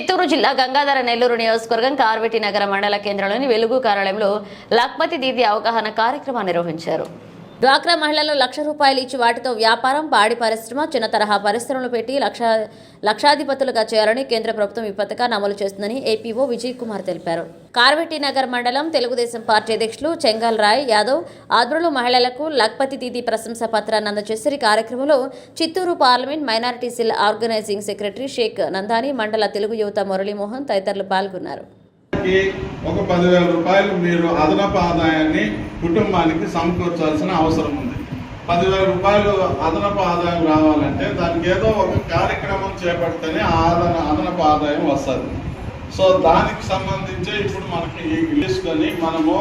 చిత్తూరు జిల్లా గంగాధర నెల్లూరు నియోజకవర్గం కార్వెటి నగర మండల కేంద్రంలోని వెలుగు కార్యాలయంలో లక్పతి దీది అవగాహన కార్యక్రమాన్ని నిర్వహించారు. డ్వాక్రా మహిళలు లక్ష రూపాయలు ఇచ్చి వాటితో వ్యాపారం పాడి పరిశ్రమ చిన్న తరహా పరిశ్రమలు పెట్టి లక్ష లక్షాధిపతులుగా చేయాలని కేంద్ర ప్రభుత్వం ఈ పథకాన్ని అమలు చేస్తుందని ఏపీఓ విజయ్ కుమార్ తెలిపారు. కార్వెట్టి నగర్ మండలం తెలుగుదేశం పార్టీ అధ్యక్షులు చెంగల్ రాయ్ యాదవ్ ఆధ్వర్యంలో మహిళలకు లక్పతి దీది ప్రశంసా పత్రాన్ని అందజేసిన కార్యక్రమంలో Chittoor parliament minority cell organizing secretary Sheikh Nandani mandal Telugu యువత మురళీమోహన్ తదితరులు పాల్గొన్నారు. నెలకి ఒక పదివేల రూపాయలు మీరు అదనపు ఆదాయాన్ని కుటుంబానికి సమకూర్చాల్సిన అవసరం ఉంది. పదివేల రూపాయలు అదనపు ఆదాయం రావాలంటే దానికి ఏదో ఒక కార్యక్రమం చేపడితేనే ఆ ఆదన అదనపు ఆదాయం వస్తుంది. సో దానికి సంబంధించి ఇప్పుడు మనకి ఈ తీసుకొని మనము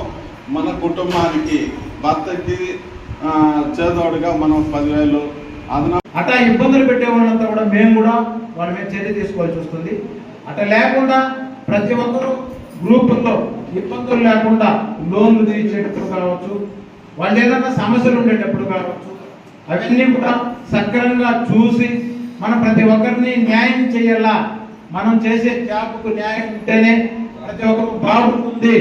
మన కుటుంబానికి భర్తకి చేదోడుగా మనం పదివేలు అదన అట్లా ఇబ్బందులు పెట్టే వాళ్ళంతా కూడా మేము కూడా వాళ్ళ మీద చర్య తీసుకోవాల్సి వస్తుంది. అట్లా లేకుండా ప్రతి ఒక్కరూ గ్రూపుల్లో ఇబ్బందులు లేకుండా లోన్లు తీర్చేటప్పుడు కావచ్చు వాళ్ళు ఏదైనా సమస్యలు ఉండేటప్పుడు కావచ్చు అవన్నీ కూడా సక్రమంగా చూసి మనం ప్రతి ఒక్కరిని న్యాయం చేయాలా? మనం చేసే జాబ్కు న్యాయం ఉంటేనే ప్రతి ఒక్కరు బాగుంటుంది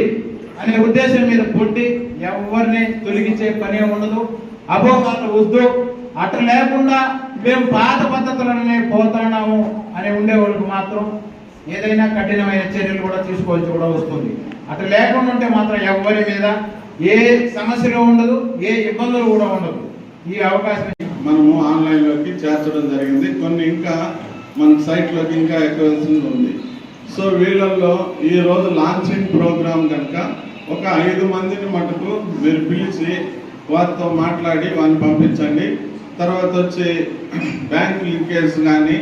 అనే ఉద్దేశం మీద పుట్టి ఎవరిని తొలగించే పని ఉండదు. అపోహాలు వద్దు. అట్లా లేకుండా మేము పాత పద్ధతులనే పోతున్నాము అని ఉండేవాళ్ళకి మాత్రం ఏదైనా కఠినమైన చర్యలు కూడా తీసుకోవాల్సి కూడా వస్తుంది. అట్లా లేకుండా ఉంటే మాత్రం ఎవరి మీద ఏ సమస్యలు ఉండదు ఏ ఇబ్బందులు కూడా ఉండదు. ఈ అవకాశం మనము ఆన్లైన్లోకి చేర్చడం జరిగింది. కొన్ని ఇంకా మన సైట్లోకి ఇంకా ఎక్కవలసింది ఉంది. సో వీళ్ళల్లో ఈ రోజు లాంచింగ్ ప్రోగ్రాం కనుక ఒక ఐదు మందిని మటుకు మీరు పిలిచి వారితో మాట్లాడి వారిని పంపించండి. తర్వాత వచ్చి బ్యాంక్ లింకేజ్ కానీ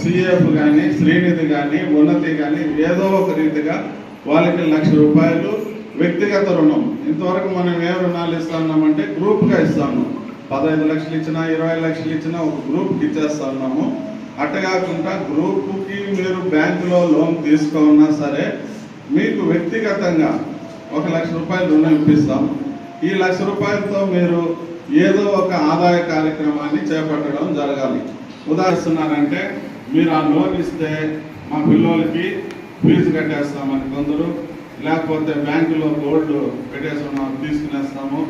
సిఎఫ్ కానీ శ్రీనిధి కానీ ఉన్నతి కానీ ఏదో ఒక రీతిగా వాళ్ళకి లక్ష రూపాయలు వ్యక్తిగత రుణం. ఇంతవరకు మనం ఏ రుణాలు ఇస్తున్నామంటే గ్రూప్గా ఇస్తాము. పదహైదు లక్షలు ఇచ్చినా ఇరవై లక్షలు ఇచ్చినా ఒక గ్రూప్కి ఇచ్చేస్తా ఉన్నాము. అట్ట కాకుండా గ్రూప్కి మీరు బ్యాంకులో లోన్ తీసుకున్నా సరే మీకు వ్యక్తిగతంగా ఒక లక్ష రూపాయలు రుణం ఇప్పిస్తాం. ఈ లక్ష రూపాయలతో మీరు ఏదో ఒక ఆదాయ కార్యక్రమాన్ని చేపట్టడం జరగాలి. ఉదాహరిస్తున్నారంటే మీరు ఆ లోన్ ఇస్తే మా పిల్లలకి ఫీజు కట్టేస్తామని కొందరు లేకపోతే బ్యాంకులో గోల్డ్ పెట్టేస్తున్నాం తీసుకునేస్తాము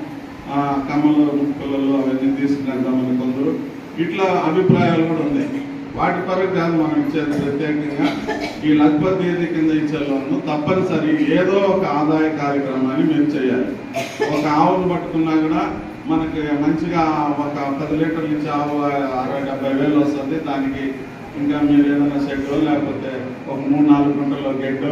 కమ్మలు ముక్కలు అవన్నీ తీసుకునేద్దామని కొందరు. ఇట్లా అభిప్రాయాలు కూడా ఉన్నాయి. వాటి పరంగా కాదు మనం ఇచ్చేది ప్రత్యేకంగా. ఈ లగ్పత్ తేదీ కింద ఇచ్చే లోను తప్పనిసరి ఏదో ఒక ఆదాయ కార్యక్రమాన్ని మీరు చేయాలి. ఒక ఆవును పట్టుకున్నా కూడా మనకి మంచిగా ఒక పది లీటర్లు నుంచి ఆవు అరవై డెబ్బై వేలు వస్తుంది. దానికి ఇంకా మీరు ఏదైనా షెడ్ లేకపోతే ఒక మూడు నాలుగు గుంటల్లో గెడ్డో